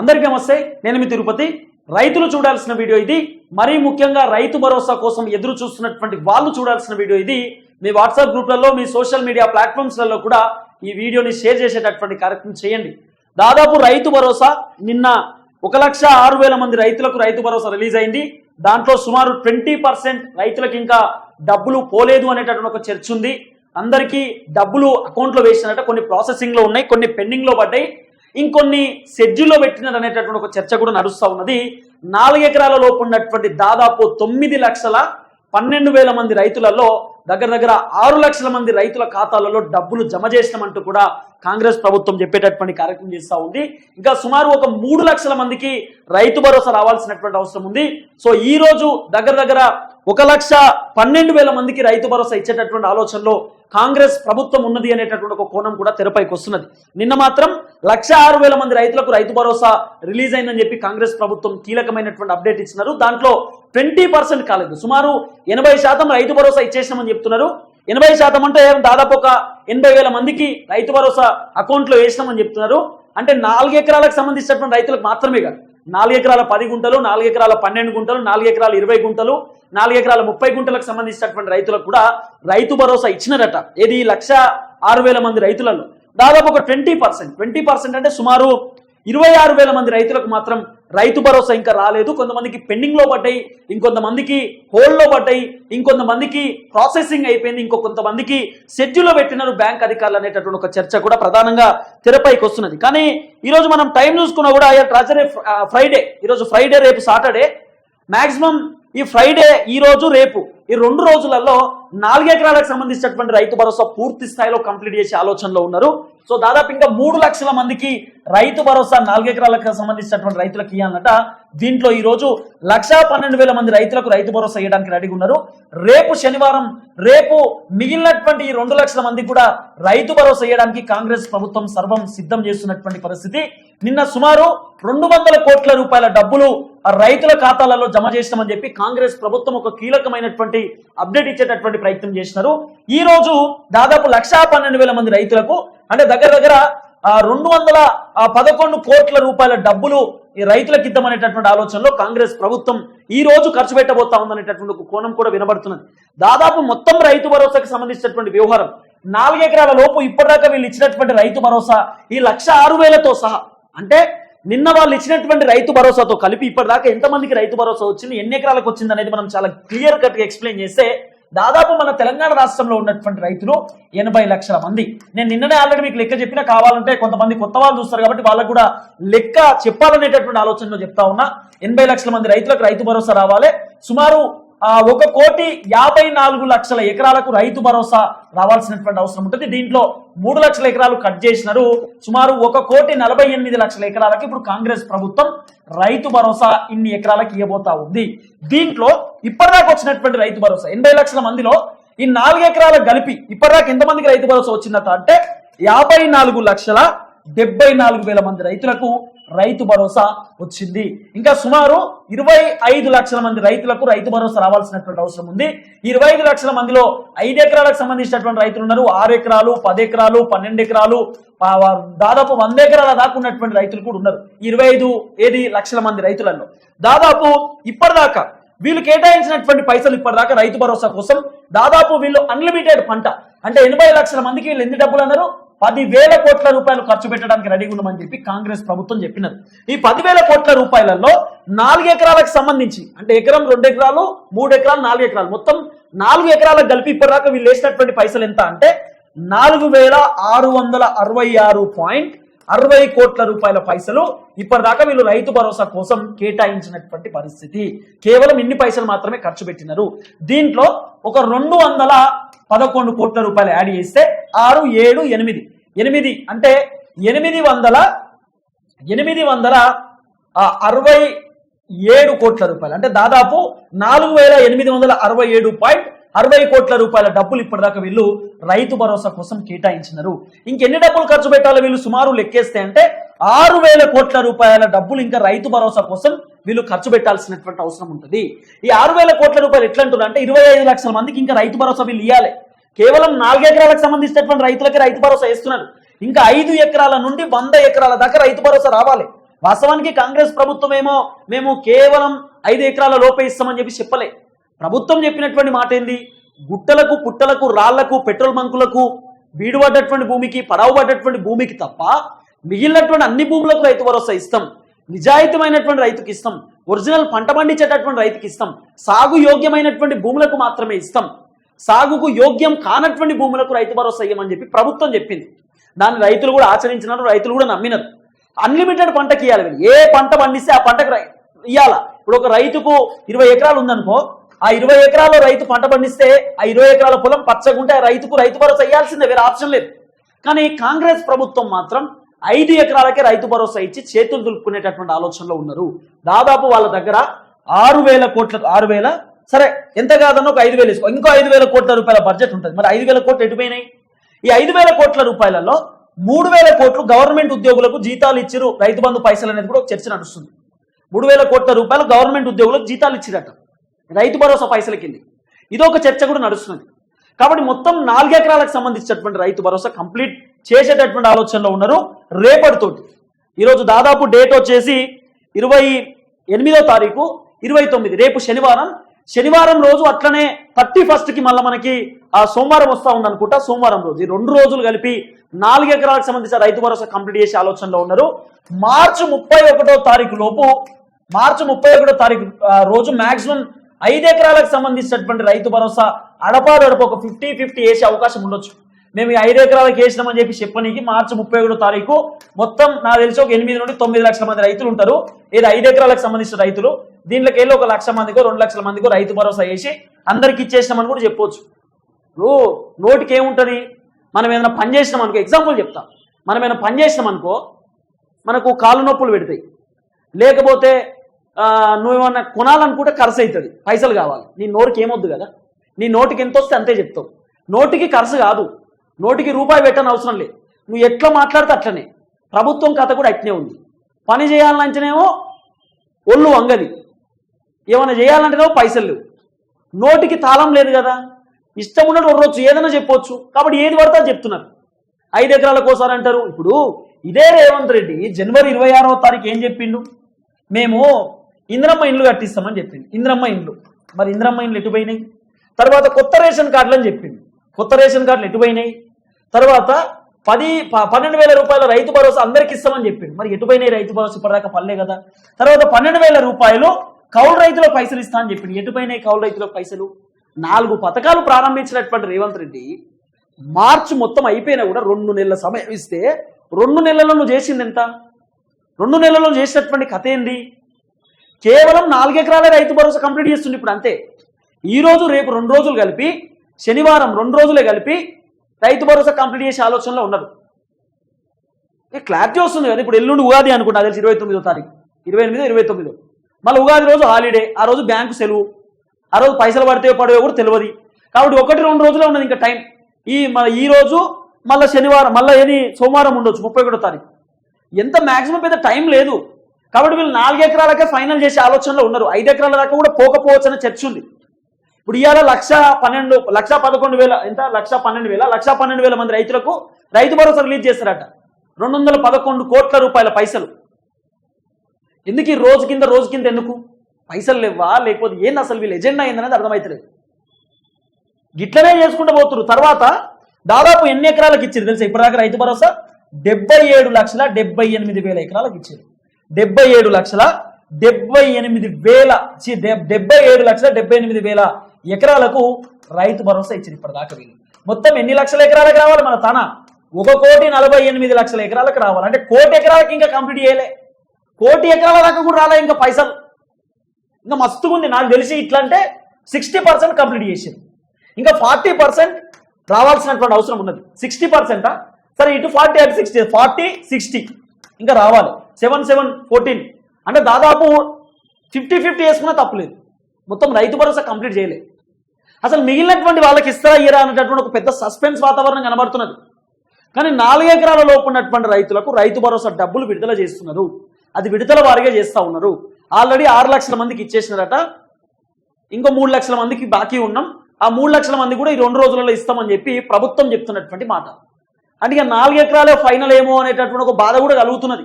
అందరికీ నమస్తే నేను మీ తిరుపతి. రైతులు చూడాల్సిన వీడియో ఇది. మరీ ముఖ్యంగా రైతు భరోసా కోసం ఎదురు చూస్తున్నటువంటి వాళ్ళు చూడాల్సిన వీడియో ఇది. మీ వాట్సాప్ గ్రూప్లలో మీ సోషల్ మీడియా ప్లాట్ఫామ్స్లలో కూడా ఈ వీడియోని షేర్ చేసేటటువంటి కార్యక్రమం చేయండి. దాదాపు రైతు భరోసా నిన్న ఒక లక్ష ఆరు వేల మంది రైతులకు రైతు భరోసా రిలీజ్ అయింది. దాంట్లో సుమారు ట్వంటీ పర్సెంట్ రైతులకు ఇంకా డబ్బులు పోలేదు అనేటటువంటి ఒక చర్చ ఉంది. అందరికీ డబ్బులు అకౌంట్లో వేసినట్టు కొన్ని ప్రాసెసింగ్లో ఉన్నాయి కొన్ని పెండింగ్లో పడ్డాయి. ఇంకొన్ని షెడ్యూల్లో పెట్టినారు అనేటటువంటి ఒక చర్చ కూడా నడుస్తూ ఉన్నది. నాలుగు ఎకరాల లోపు ఉన్నటువంటి దాదాపు తొమ్మిది లక్షల పన్నెండు వేల మంది రైతులలో దగ్గర దగ్గర ఆరు లక్షల మంది రైతుల ఖాతాలలో డబ్బులు జమ చేసినామంటూ కూడా కాంగ్రెస్ ప్రభుత్వం చెప్పేటటువంటి కార్యక్రమం చేస్తూ ఉంది. ఇంకా సుమారు ఒక మూడు లక్షల మందికి రైతు భరోసా రావాల్సినటువంటి అవసరం ఉంది. సో ఈ రోజు దగ్గర దగ్గర ఒక లక్ష పన్నెండు వేల మందికి రైతు భరోసా ఇచ్చేటటువంటి ఆలోచనలో కాంగ్రెస్ ప్రభుత్వం ఉన్నది అనేటటువంటి ఒక కోణం కూడా తెరపైకి వస్తున్నది. నిన్న మాత్రం లక్ష ఆరు వేల మంది రైతులకు రైతు భరోసా రిలీజ్ అయిందని చెప్పి కాంగ్రెస్ ప్రభుత్వం కీలకమైనటువంటి అప్డేట్ ఇచ్చినారు. దాంట్లో ట్వంటీ పర్సెంట్ కాలేదు. సుమారు ఎనభై శాతం రైతు భరోసా ఇచ్చేసినామని చెప్తున్నారు. ఎనభై శాతం అంటే దాదాపు ఒక ఎనభై వేల మందికి రైతు భరోసా అకౌంట్లో వేసినామని చెప్తున్నారు. అంటే నాలుగు ఎకరాలకు సంబంధించినటువంటి రైతులకు మాత్రమే కాదు. నాలుగు ఎకరాల పది గుంటలు నాలుగు ఎకరాల పన్నెండు గుంటలు నాలుగు ఎకరాల ఇరవై గుంటలు నాలుగు ఎకరాల ముప్పై గుంటలకు సంబంధించినటువంటి రైతులకు కూడా రైతు భరోసా ఇచ్చినారట. ఏది లక్ష ఆరు వేల మంది రైతులలో. దాదాపు ఒక ట్వంటీ పర్సెంట్ ట్వంటీ పర్సెంట్ అంటే సుమారు ఇరవై ఆరు వేల మంది రైతులకు మాత్రం రైతు భరోసా ఇంకా రాలేదు. కొంతమందికి పెండింగ్లో పడ్డాయి. ఇంకొంతమందికి హోల్డ్లో పడ్డాయి. ఇంకొంతమందికి ప్రాసెసింగ్ అయిపోయింది. ఇంకో కొంతమందికి షెడ్యూల్లో పెట్టినారు బ్యాంక్ అధికారులు అనేటటువంటి ఒక చర్చ కూడా ప్రధానంగా తెరపైకి వస్తున్నది. కానీ ఈరోజు మనం టైం చూసుకున్నా కూడా రాజరే ఫ్రైడే ఈరోజు ఫ్రైడే రేపు సాటర్డే మాక్సిమం ఈ ఫ్రైడే ఈ రోజు రేపు ఈ రెండు రోజులలో నాలుగు ఎకరాలకు సంబంధించినటువంటి రైతు భరోసా పూర్తి స్థాయిలో కంప్లీట్ చేసే ఆలోచనలో ఉన్నారు. సో దాదాపు ఇంకా మూడు లక్షల మందికి రైతు భరోసా నాలుగెకరాలకు సంబంధించినటువంటి రైతులకు ఇవ్వాలన్నట దీంట్లో ఈ రోజు లక్షా పన్నెండు వేల మంది రైతులకు రైతు భరోసా ఇవ్వడానికి రెడీగా ఉన్నారు. రేపు శనివారం రేపు మిగిలినటువంటి ఈ రెండు లక్షల మంది కూడా రైతు భరోసా ఇవ్వడానికి కాంగ్రెస్ ప్రభుత్వం సర్వం సిద్ధం చేస్తున్నటువంటి పరిస్థితి. నిన్న సుమారు రెండు వందల కోట్ల రూపాయల డబ్బులు రైతుల ఖాతాలలో జమ చేసినామని చెప్పి కాంగ్రెస్ ప్రభుత్వం ఒక కీలకమైనటువంటి అప్డేట్ ఇచ్చేటటువంటి ప్రయత్నం చేసినారు. ఈ రోజు దాదాపు లక్షా పన్నెండు వేల మంది రైతులకు అంటే దగ్గర దగ్గర రెండు వందల పదకొండు కోట్ల రూపాయల డబ్బులు ఈ రైతులకు ఇద్దామనేటటువంటి ఆలోచనలో కాంగ్రెస్ ప్రభుత్వం ఈ రోజు ఖర్చు పెట్టబోతా ఉందనేటటువంటి ఒక కోణం కూడా వినబడుతున్నది. దాదాపు మొత్తం రైతు భరోసాకి సంబంధించినటువంటి వ్యవహారం. నాలుగు ఎకరాల లోపు ఇప్పటిదాకా వీళ్ళు ఇచ్చినటువంటి రైతు భరోసా ఈ లక్ష ఆరు వేలతో సహా. అంటే నిన్న వాళ్ళు ఇచ్చినటువంటి రైతు భరోసాతో కలిపి ఇప్పటిదాకా ఎంతమందికి రైతు భరోసా వచ్చింది ఎన్ని ఎకరాలకు వచ్చింది అనేది మనం చాలా క్లియర్ కట్గా ఎక్స్ప్లెయిన్ చేస్తే దాదాపు మన తెలంగాణ రాష్ట్రంలో ఉన్నటువంటి రైతులు ఎనభై లక్షల మంది. నేను నిన్ననే ఆల్రెడీ మీకు లెక్క చెప్పినా కావాలంటే కొంతమంది కొత్త వాళ్ళు చూస్తారు కాబట్టి వాళ్ళకు కూడా లెక్క చెప్పాలనేటటువంటి ఆలోచనలో చెప్తా ఉన్నా. ఎనభై లక్షల మంది రైతులకు రైతు భరోసా రావాలి. సుమారు ఒక కోటి యాభై నాలుగు లక్షల ఎకరాలకు రైతు భరోసా రావాల్సినటువంటి అవసరం ఉంటుంది. దీంట్లో మూడు లక్షల ఎకరాలు కట్ చేసినారు. సుమారు ఒక కోటి నలభై ఎనిమిది లక్షల ఎకరాలకు ఇప్పుడు కాంగ్రెస్ ప్రభుత్వం రైతు భరోసా ఇన్ని ఎకరాలకు ఇవ్వబోతా ఉంది. దీంట్లో ఇప్పటిదాకా వచ్చినటువంటి రైతు భరోసా ఎనభై లక్షల మందిలో ఈ నాలుగు ఎకరాలకు కలిపి ఇప్పటిదాకా ఎంతమందికి రైతు భరోసా వచ్చిందట అంటే యాభై నాలుగు లక్షల డెబ్బై నాలుగు వేల మంది రైతులకు రైతు భరోసా వచ్చింది. ఇంకా సుమారు ఇరవై ఐదు లక్షల మంది రైతులకు రైతు భరోసా రావాల్సినటువంటి అవసరం ఉంది. ఇరవై ఐదు లక్షల మందిలో ఐదు ఎకరాలకు సంబంధించినటువంటి రైతులు ఉన్నారు ఆరు ఎకరాలు పది ఎకరాలు పన్నెండు ఎకరాలు దాదాపు వంద ఎకరాల దాకా ఉన్నటువంటి రైతులు కూడా ఉన్నారు. ఇరవై ఐదు ఏది లక్షల మంది రైతులలో. దాదాపు ఇప్పటిదాకా వీళ్ళు కేటాయించినటువంటి పైసలు ఇప్పటిదాకా రైతు భరోసా కోసం దాదాపు వీళ్ళు అన్లిమిటెడ్ పంట. అంటే ఎనభై లక్షల మందికి వీళ్ళు ఎన్ని డబ్బులు అన్నారు? పదివేల కోట్ల రూపాయలు ఖర్చు పెట్టడానికి రెడీగా ఉన్నామని చెప్పి కాంగ్రెస్ ప్రభుత్వం చెప్పినది. ఈ పదివేల కోట్ల రూపాయలలో నాలుగు ఎకరాలకు సంబంధించి అంటే ఎకరం రెండు ఎకరాలు మూడు ఎకరాలు నాలుగు ఎకరాలు. మొత్తం నాలుగు ఎకరాలకు కలిపి ఇప్పటిదాకా వీళ్ళు వేసినటువంటి పైసలు ఎంత అంటే నాలుగు వేల ఆరు వందల అరవై ఆరు పాయింట్ అరవై కోట్ల రూపాయల పైసలు ఇప్పటిదాకా వీళ్ళు రైతు భరోసా కోసం కేటాయించినటువంటి పరిస్థితి. కేవలం ఇన్ని పైసలు మాత్రమే ఖర్చు పెట్టినారు. దీంట్లో ఒక రెండు వందల పదకొండు కోట్ల రూపాయలు యాడ్ చేస్తే ఆరు ఏడు ఎనిమిది. ఎనిమిది అంటే ఎనిమిది వందల ఎనిమిది వందల అరవై ఏడు కోట్ల రూపాయలు. అంటే దాదాపు నాలుగు వేల ఎనిమిది వందల అరవై ఏడు పాయింట్ అరవై కోట్ల రూపాయల డబ్బులు ఇప్పటిదాకా వీళ్ళు రైతు భరోసా కోసం కేటాయించినారు. ఇంకెన్ని డబ్బులు ఖర్చు పెట్టాలో వీళ్ళు సుమారు లెక్కేస్తే అంటే ఆరు వేల కోట్ల రూపాయల డబ్బులు ఇంకా రైతు భరోసా కోసం వీళ్ళు ఖర్చు పెట్టాల్సినటువంటి అవసరం ఉంటుంది. ఈ ఆరు వేల కోట్ల రూపాయలు ఎట్లా అంటే ఇరవై ఐదు లక్షల మందికి ఇంకా రైతు భరోసా వీళ్ళు ఇవ్వాలి కేవలం నాలుగు ఎకరాలకు సంబంధించినటువంటి రైతులకి రైతు భరోసా ఇస్తున్నారు ఇంకా ఐదు ఎకరాల నుండి వంద ఎకరాల దాకా రైతు భరోసా రావాలి. వాస్తవానికి కాంగ్రెస్ ప్రభుత్వం ఏమో మేము కేవలం ఐదు ఎకరాల లోపే ఇస్తామని చెప్పి చెప్పలే. ప్రభుత్వం చెప్పినటువంటి మాట ఏంది గుట్టలకు పుట్టలకు రాళ్ళకు పెట్రోల్ బంకులకు బీడుపడ్డటువంటి భూమికి పడవబడ్డటువంటి భూమికి తప్ప మిగిలినటువంటి అన్ని భూములకు రైతు భరోసా ఇస్తాం. నిజాయితీమైనటువంటి రైతుకి ఇస్తాం. ఒరిజినల్ పంట పండించేటటువంటి రైతుకి ఇస్తాం. సాగు యోగ్యమైనటువంటి భూములకు మాత్రమే ఇస్తాం. సాగుకు యోగ్యం కానటువంటి భూములకు రైతు భరోసా ఇవ్వమని చెప్పి ప్రభుత్వం చెప్పింది. దాన్ని రైతులు కూడా ఆచరించినారు రైతులు కూడా నమ్మినారు. అన్లిమిటెడ్ పంటకి ఇవ్వాలి ఏ పంట పండిస్తే ఆ పంటకు రై- ఇప్పుడు ఒక రైతుకు ఇరవై ఎకరాలు ఉందనుకో ఆ ఇరవై ఎకరాల్లో రైతు పంట పండిస్తే ఆ ఇరవై ఎకరాల పొలం పచ్చగుంటే ఆ రైతుకు రైతు భరోసా ఇవ్వాల్సిందే వేరే ఆప్షన్ లేదు. కానీ కాంగ్రెస్ ప్రభుత్వం మాత్రం ఐదు ఎకరాలకే రైతు భరోసా ఇచ్చి చేతులు దులుపుకునేటటువంటి ఆలోచనలో ఉన్నారు. దాదాపు వాళ్ళ దగ్గర ఆరు వేల కోట్ల ఆరు వేల సరే ఎంత కాదన్నా ఒక ఐదు వేలు వేసుకో. ఇంకో ఐదు వేల కోట్ల రూపాయల బడ్జెట్ ఉంటుంది. మరి ఐదు వేల కోట్లు ఎటుపోయినాయి ఈ ఐదు వేల కోట్ల రూపాయలలో మూడు వేల కోట్లు గవర్నమెంట్ ఉద్యోగులకు జీతాలు ఇచ్చిరు రైతు బంధు పైసలు అనేది కూడా ఒక చర్చ నడుస్తుంది. మూడు వేల కోట్ల రూపాయలు గవర్నమెంట్ ఉద్యోగులకు జీతాలు ఇచ్చిరట. రైతు భరోసా పైసల కింద. ఇదొక చర్చ కూడా నడుస్తున్నది. కాబట్టి మొత్తం నాలుగు ఎకరాలకు సంబంధించినటువంటి రైతు భరోసా కంప్లీట్ చేసేటటువంటి ఆలోచనలో ఉన్నారు రేపటితోటి. ఈరోజు దాదాపు డేట్ వచ్చేసి ఇరవై ఎనిమిదో తారీఖు ఇరవై తొమ్మిది రేపు శనివారం. శనివారం రోజు అట్లనే థర్టీ ఫస్ట్కి మళ్ళీ మనకి ఆ సోమవారం వస్తూ ఉందనుకుంటా సోమవారం రోజు. ఈ రెండు రోజులు కలిపి నాలుగు ఎకరాలకు సంబంధించిన రైతు భరోసా కంప్లీట్ చేసే ఆలోచనలో ఉన్నారు. మార్చి ముప్పై ఒకటో తారీఖు లోపు మార్చి ముప్పై ఒకటో తారీఖు ఆ, రోజు మాక్సిమం ఐదు ఎకరాలకు సంబంధించినటువంటి రైతు భరోసా అడపాదడప ఒక ఫిఫ్టీ ఫిఫ్టీ వేసే అవకాశం ఉండొచ్చు. మేము ఈ ఐదు ఎకరాలకు వేసినామని చెప్పి చెప్పనీకి మార్చి ముప్పై ఒకటో తారీఖు మొత్తం నాకు తెలిసి ఒక ఎనిమిది నుండి తొమ్మిది లక్షల మంది రైతులు ఉంటారు. ఇది ఐదు ఎకరాలకు సంబంధించిన రైతులు దీంట్లోకి వెళ్ళి ఒక లక్ష మందికో రెండు లక్షల మందికో రైతు భరోసా వేసి అందరికి ఇచ్చేసినామని కూడా చెప్పొచ్చు. ఇప్పుడు నోటికి ఏముంటుంది? మనం ఏదైనా పని చేసినాం అనుకో ఎగ్జాంపుల్ చెప్తా. మనం ఏదైనా పని చేసినాం అనుకో మనకు కాళ్ళు నొప్పులు పెడతాయి. లేకపోతే నువ్వేమన్నా కొనాలనుకుంటే ఖర్చు అవుతుంది. పైసలు కావాలి. నీ నోటికి ఏమొద్దు కదా? నీ నోటికి ఎంత వస్తే అంతే చెప్తావు. నోటికి ఖర్చు కాదు. నోటికి రూపాయి పెట్టని అవసరం లేదు. నువ్వు ఎట్లా మాట్లాడితే అట్లనే. ప్రభుత్వం కథ కూడా అట్నే ఉంది. పని చేయాలంటేనేమో ఒళ్ళు వంగది. ఏమైనా చేయాలంటేనేమో పైసలు లేవు. నోటికి తాళం లేదు కదా? ఇష్టం ఉన్నట్టు ఉండొచ్చు ఏదైనా చెప్పొచ్చు. కాబట్టి ఏది పడితే అది చెప్తున్నారు. ఐదు ఎకరాల కోసం అంటారు. ఇప్పుడు ఇదే రేవంత్ రెడ్డి జనవరి ఇరవై ఆరవ తారీఖు ఏం చెప్పిండు? మేము ఇంద్రమ్మ ఇండ్లు కట్టిస్తామని చెప్పింది. ఇంద్రమ్మ ఇండ్లు. మరి ఇంద్రమ్మ ఇండ్లు ఎటు పోయినాయి? తర్వాత కొత్త రేషన్ కార్డులు అని చెప్పింది. కొత్త రేషన్ కార్డులు ఎటు పోయినాయి? తర్వాత పది పన్నెండు వేల రూపాయల రైతు భరోసా అందరికి ఇస్తామని చెప్పింది. మరి ఎటు పోయినాయి రైతు భరోసా? ఇప్పటిదాకా పల్లే కదా. తర్వాత పన్నెండు వేల రూపాయలు కౌలు రైతుల పైసలు ఇస్తా అని చెప్పింది. ఎటు పోయినాయి కౌలు రైతుల పైసలు? నాలుగు పథకాలు ప్రారంభించినటువంటి రేవంత్ రెడ్డి మార్చి మొత్తం అయిపోయినా కూడా రెండు నెలల సమయం ఇస్తే రెండు నెలల్లో నువ్వు చేసింది ఎంత? రెండు నెలల్లో చేసినటువంటి కథ ఏంది? కేవలం నాలుగెకరాల రైతు భరోసా కంప్లీట్ చేస్తుంది ఇప్పుడు అంతే. ఈరోజు రేపు రెండు రోజులు కలిపి శనివారం రెండు రోజులే కలిపి రైతు భరోసా కంప్లీట్ చేసే ఆలోచనలో ఉన్నారు. క్లారిటీ వస్తుంది కదా ఇప్పుడు ఎల్లుండి ఉగాది అనుకుంటా తెలిసి ఇరవై తొమ్మిదో తారీఖు. ఇరవై ఎనిమిదో ఇరవై తొమ్మిదో. మళ్ళీ ఉగాది రోజు హాలిడే ఆ రోజు బ్యాంకు సెలవు ఆ రోజు పైసలు పడితే పడవో కూడా తెలియదు. కాబట్టి ఒకటి రెండు రోజులే ఉన్నది ఇంకా టైం. ఈ మన ఈ రోజు మళ్ళీ శనివారం మళ్ళీ ఏది సోమవారం ఉండొచ్చు ముప్పై ఒకటో తారీఖు. ఎంత మ్యాక్సిమం పెద్ద టైం లేదు. కాబట్టి వీళ్ళు నాలుగు ఎకరాలకే ఫైనల్ చేసే ఆలోచనలో ఉన్నారు. ఐదు ఎకరాల దాకా కూడా పోకపోవచ్చు అనే చర్చ ఉంది. ఇప్పుడు ఇవాళ లక్ష పన్నెండు లక్ష పదకొండు వేల ఎంత? లక్ష పన్నెండు వేల లక్ష పన్నెండు వేల మంది రైతులకు రైతు భరోసా రిలీజ్ చేస్తారట రెండు వందల పదకొండు కోట్ల రూపాయల పైసలు. ఎందుకు ఈ రోజు కింద రోజు కింద ఎందుకు? పైసలు లేవా? లేకపోతే ఏంది అసలు వీళ్ళు ఎజెండా ఏందనేది అర్థమవుతలేదు గిట్లనే చేసుకుంటూ పోతున్నారు. తర్వాత దాదాపు ఎన్ని ఎకరాలకు ఇచ్చారు తెలుసా? ఇప్పటిదాకా రైతు భరోసా? డెబ్బై ఏడు లక్షల డెబ్బై ఎనిమిది వేల ఎకరాలకు ఇచ్చారు డెబ్బై ఏడు లక్షల డెబ్బై ఎనిమిది వేల డెబ్బై ఏడు లక్షల డెబ్బై ఎనిమిది వేల ఎకరాలకు రైతు భరోసా ఇచ్చింది ఇప్పటిదాకా వీళ్ళు. మొత్తం ఎన్ని లక్షల ఎకరాలకు రావాలి మన తన? ఒక కోటి నలభై ఎనిమిది లక్షల ఎకరాలకు రావాలి. అంటే కోటి ఎకరాలకు ఇంకా కంప్లీట్ చేయలే. కోటి ఎకరాల దాకా కూడా రాలే ఇంకా పైసలు. ఇంకా మస్తుగా ఉంది. నాకు తెలిసి ఇట్లా అంటే సిక్స్టీ పర్సెంట్ కంప్లీట్ చేసింది. ఇంకా ఫార్టీ పర్సెంట్ రావాల్సినటువంటి అవసరం ఉన్నది. సిక్స్టీ పర్సెంటా? సరే ఇటు ఫార్టీ అటు సిక్స్టీ ఫార్టీ సిక్స్టీ. ఇంకా రావాలి. Seven seven fourteen. అంటే దాదాపు ఫిఫ్టీ ఫిఫ్టీ వేసుకున్నా తప్పులేదు మొత్తం రైతు భరోసా కంప్లీట్ చేయలేదు అసలు మిగిలినటువంటి వాళ్ళకి ఇస్తారా ఇయరా అనేటటువంటి ఒక పెద్ద సస్పెన్స్ వాతావరణం కనబడుతున్నది. కానీ నాలుగు ఎకరాల లోపు ఉన్నటువంటి రైతులకు రైతు భరోసా డబ్బులు విడుదల చేస్తున్నారు. అది విడుదల వారిగా చేస్తూ ఉన్నారు. ఆల్రెడీ ఆరు లక్షల మందికి ఇచ్చేసినారట. ఇంకో మూడు లక్షల మందికి బాకీ ఉన్నాం. ఆ మూడు లక్షల మంది కూడా ఈ రెండు రోజులలో ఇస్తామని చెప్పి ప్రభుత్వం చెప్తున్నటువంటి మాట. అంటే ఇక నాలుగు ఎకరాలే ఫైనల్ ఏమో అనేటటువంటి ఒక బాధ కూడా కలుగుతున్నది.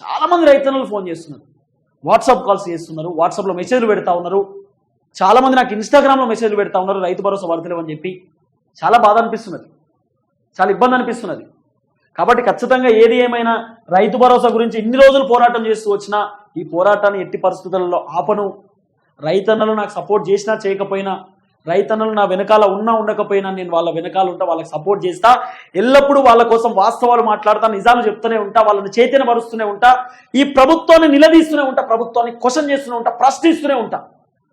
చాలామంది రైతన్నలు ఫోన్ చేస్తున్నారు. వాట్సాప్ కాల్స్ చేస్తున్నారు. వాట్సాప్లో మెసేజ్లు పెడతా ఉన్నారు. చాలామంది నాకు ఇన్స్టాగ్రామ్లో మెసేజ్లు పెడతా ఉన్నారు. రైతు భరోసా పడతలేవు అని చెప్పి. చాలా బాధ అనిపిస్తున్నది. చాలా ఇబ్బంది అనిపిస్తున్నది. కాబట్టి ఖచ్చితంగా ఏది ఏమైనా రైతు భరోసా గురించి ఇన్ని రోజులు పోరాటం చేస్తూ వచ్చినా ఈ పోరాటాన్ని ఎట్టి పరిస్థితులలో ఆపను. రైతన్నలు నాకు సపోర్ట్ చేసినా చేయకపోయినా రైతన్నలు నా వెనకాల ఉన్నా ఉండకపోయినా నేను వాళ్ళ వెనకాల ఉంటా వాళ్ళకి సపోర్ట్ చేస్తా. ఎల్లప్పుడూ వాళ్ళ కోసం వాస్తవాలు మాట్లాడతా నిజాలు చెప్తూనే ఉంటా వాళ్ళని చైతన్యపరుస్తూనే ఉంటా ఈ ప్రభుత్వాన్ని నిలదీస్తూనే ఉంటా ప్రభుత్వాన్ని క్వశ్చన్ చేస్తూనే ఉంటా ప్రశ్నిస్తూనే ఉంటా.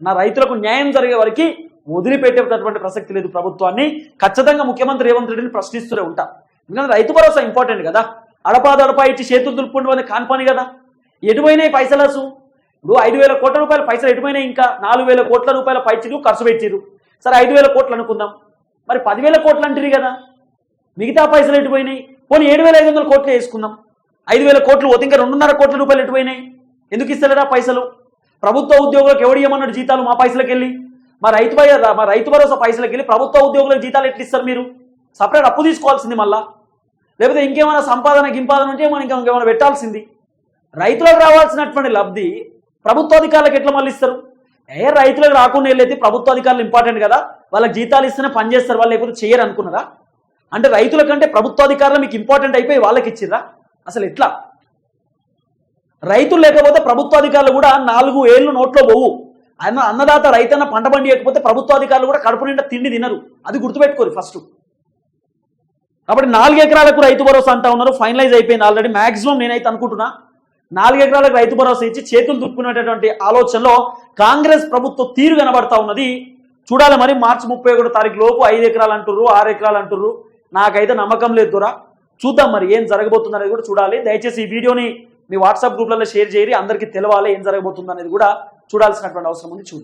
నా రైతులకు న్యాయం జరిగే వరకు వదిలిపెట్టేటటువంటి ప్రసక్తి లేదు ప్రభుత్వాన్ని. ఖచ్చితంగా ముఖ్యమంత్రి రేవంత్ రెడ్డిని ప్రశ్నిస్తూనే ఉంటా. ఎందుకంటే రైతు భరోసా ఇంపార్టెంట్ కదా. అడపాదడపా ఇచ్చి చేతులు దులుపుకుంటూ అని కాన్పని కదా. ఎటువైనాయి పైసలాసు? ఇప్పుడు ఐదు వేల కోట్ల రూపాయల పైసలు ఎటువైనా ఇంకా? నాలుగు వేల కోట్ల రూపాయల పైచిలు ఖర్చు పెట్టిరు సరే ఐదు వేల కోట్లు అనుకుందాం. మరి పదివేల కోట్లు అంటారు కదా. మిగతా పైసలు ఎటుపోయినాయి పోనీ ఏడు వేల ఐదు వందల కోట్లు వేసుకుందాం. ఐదు వేల కోట్లు పోతే ఇంకా రెండున్నర కోట్ల రూపాయలు ఎటుపోయినాయి ఎందుకు ఇస్తలేరా పైసలు? ప్రభుత్వ ఉద్యోగులకు ఎవడు ఇవ్వమన్నాడు జీతాలు మా పైసలకెళ్ళి? మా రైతు మా రైతు భరోసా పైసలకు వెళ్ళి ప్రభుత్వ ఉద్యోగులకు జీతాలు ఎట్లు ఇస్తారు మీరు? సపరేట్ అప్పు తీసుకోవాల్సింది మళ్ళా. లేకపోతే ఇంకేమైనా సంపాదన గింపాదన ఉంటే మనం ఇంకా ఇంకేమైనా పెట్టాల్సింది. రైతులకు రావాల్సినటువంటి లబ్ధి ప్రభుత్వ అధికారులకు ఎట్లా మళ్ళీ ఇస్తారు? ఏ రైతులకు రాకుండా వెళ్ళైతే ప్రభుత్వ అధికారులు ఇంపార్టెంట్ కదా? వాళ్ళకి జీతాలు ఇస్తేనే పని చేస్తారు వాళ్ళు లేకపోతే చేయరు అనుకున్నారా? అంటే రైతుల కంటే ప్రభుత్వ అధికారులు మీకు ఇంపార్టెంట్ అయిపోయి వాళ్ళకి ఇచ్చిర్రా? అసలు ఎట్లా? రైతులు లేకపోతే ప్రభుత్వ అధికారులు కూడా నాలుగు ఏళ్ళు నోట్లో పోవు. అన్న అన్నదాత రైతన్న పంట పండియకపోతే ప్రభుత్వ అధికారులు కూడా కడుపు నిండా తిండి తినరు. అది గుర్తుపెట్టుకోరు ఫస్ట్ కాబట్టి నాలుగు ఎకరాలకు రైతు భరోసా అంటా ఉన్నారు ఫైనలైజ్ అయిపోయింది ఆల్రెడీ మాక్సిమం నేనైతే అనుకుంటున్నా నాలుగు ఎకరాలకు రైతు భరోసా ఇచ్చి చేతులు దుక్కునేటటువంటి ఆలోచనలో కాంగ్రెస్ ప్రభుత్వ తీరు కనబడతా ఉన్నది. చూడాలి మరి మార్చి ముప్పై ఒకటో తారీఖు లోపు ఐదు ఎకరాలు అంటుర్రు ఆరు ఎకరాలు అంటుర్రు. నాకైతే నమ్మకం లేదు దొరా. చూద్దాం మరి ఏం జరగబోతుంది అనేది కూడా చూడాలి. దయచేసి ఈ వీడియోని మీ వాట్సాప్ గ్రూప్లలో షేర్ చేయరి అందరికీ తెలవాలి ఏం జరగబోతుంది అనేది కూడా చూడాల్సినటువంటి అవసరం ఉంది చూద్దాం.